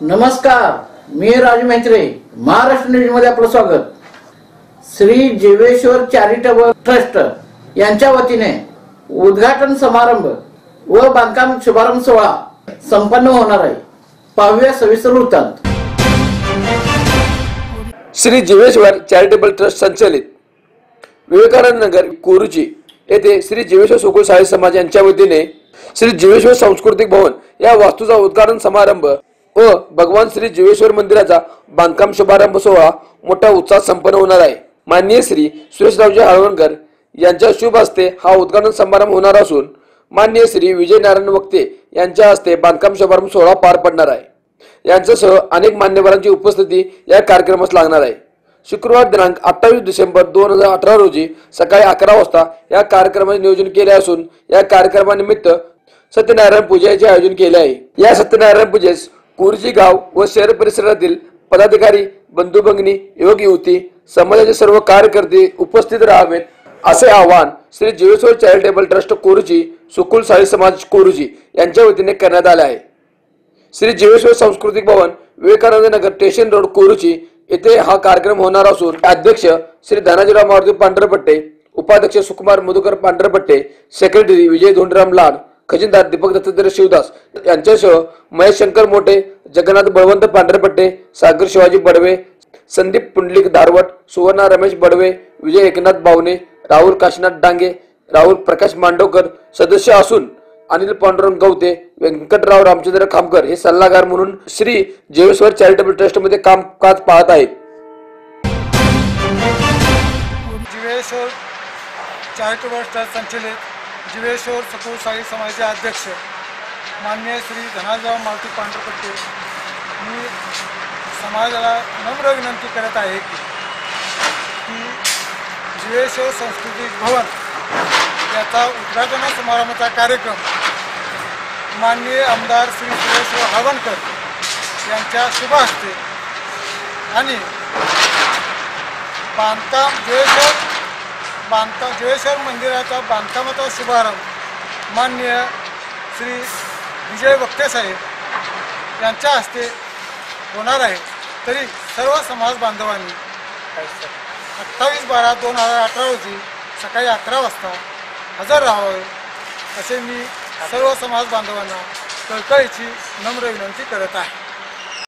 नमस्कार मी राजू मेत्रे महाराष्ट्र न्यूजमध्ये आपलं स्वागत. श्री जीवेश्वर चॅरिटेबल ट्रस्ट यांच्या वतीने उद्घाटन समारंभ व बांधकाम शुभारंभ सोहळा संपन्न होणार आहे. पाहूया सविस्तर वृत्तांत. श्री जीवेश्वर चॅरिटेबल ट्रस्ट संचलित विवेकानंद नगर कोरुची येथे श्री जीवेश्वर सुकुल साहित्य समाज यांच्या वतीने श्री जीवेश्वर सांस्कृतिक भवन या वास्तूचा उद्घाटन समारंभ व भगवान श्री जीवेश्वर मंदिराचा बांधकाम शुभारंभ सोहळा मोठा उत्साह संपन्न होणार आहे. माननीय श्री सुरेशरावजी हळवणकर यांच्या शुभ हस्ते हा उद्घाटन समारंभ होणार असून माननीय श्री विजय नारायण वक्ते यांच्या हस्ते बांधकाम शुभारंभ सोहळा पार पडणार आहे. यांच्यासह अनेक मान्यवरांची उपस्थिती या कार्यक्रमास लागणार आहे. शुक्रवार दिनांक अठ्ठावीस डिसेंबर दोन हजार अठरा रोजी सकाळी अकरा वाजता या कार्यक्रमाचे नियोजन केले असून या कार्यक्रमानिमित्त सत्यनारायण पूजेचे आयोजन केले आहे. या सत्यनारायण पूजेस कुर्जी गाव व शहर परिसरातील पदाधिकारी बंधू भगिनी युवक युवती समाजाचे सर्व कार्यकर्ते उपस्थित राहावेत असे आवाहन श्री जीवेश्वर चॅरिटेबल ट्रस्ट कोरुजी सुकुल साई समाज कोरुजी यांच्या वतीने करण्यात आले आहे. श्री जीवेश्वर सांस्कृतिक भवन विवेकानंद नगर स्टेशन रोड कोरुची येथे हा कार्यक्रम होणार असून अध्यक्ष श्री धनाजीराव मारुती पांढरपट्टे उपाध्यक्ष सुकुमार मधुकर पांढरपट्टे सेक्रेटरी विजय धोंडराम लाड खजिनदार दीपक दत्तात्रय शिवदास यांच्यासह महेश शंकर मोठे जगन्नाथ बळवंत पांढरपट्टे सागर शिवाजी बडवे संदीप पुंडलिक धारवट सुवर्णा रमेश बडवे विजय एकनाथ बावने राहुल काशीनाथ डांगे राहुल प्रकाश मांडवकर सदस्य असून अनिल पांडुरंग गवते व्यंकटराव रामचंद्र खामकर हे सल्लागार म्हणून श्री जेवेश्वर चॅरिटेबल ट्रस्टमध्ये कामकाज पाहत आहेत. जिवेश्वर चॅरिटेबल ट्रस्ट संचलित जिवेश्वर सपूर साई समाजाचे अध्यक्ष माननीय श्री धनाजीराव मारुती पांढरपट्टे मी समाजाला नम्र विनंती करत आहे की की सांस्कृतिक भवन याचा उद्घाटन समारंभाचा कार्यक्रम माननीय आमदार श्री सुरेश्वर हळवणकर यांच्या शुभ हस्ते आणि बांधकाम जयेश्वर बांधकाम जयेश्वर मंदिराचा बांधकामाचा शुभारंभ माननीय श्री विजय वक्तेसाहेब यांच्या हस्ते होणार आहे. तरी सर्व समाज बांधवांनी अठ्ठावीस बारा दोन हजार अठरा रोजी सकाळी अकरा वाजता हजर राहावे असे मी सर्व समाज बांधवांना कळकळीची नम्र विनंती करत आहे.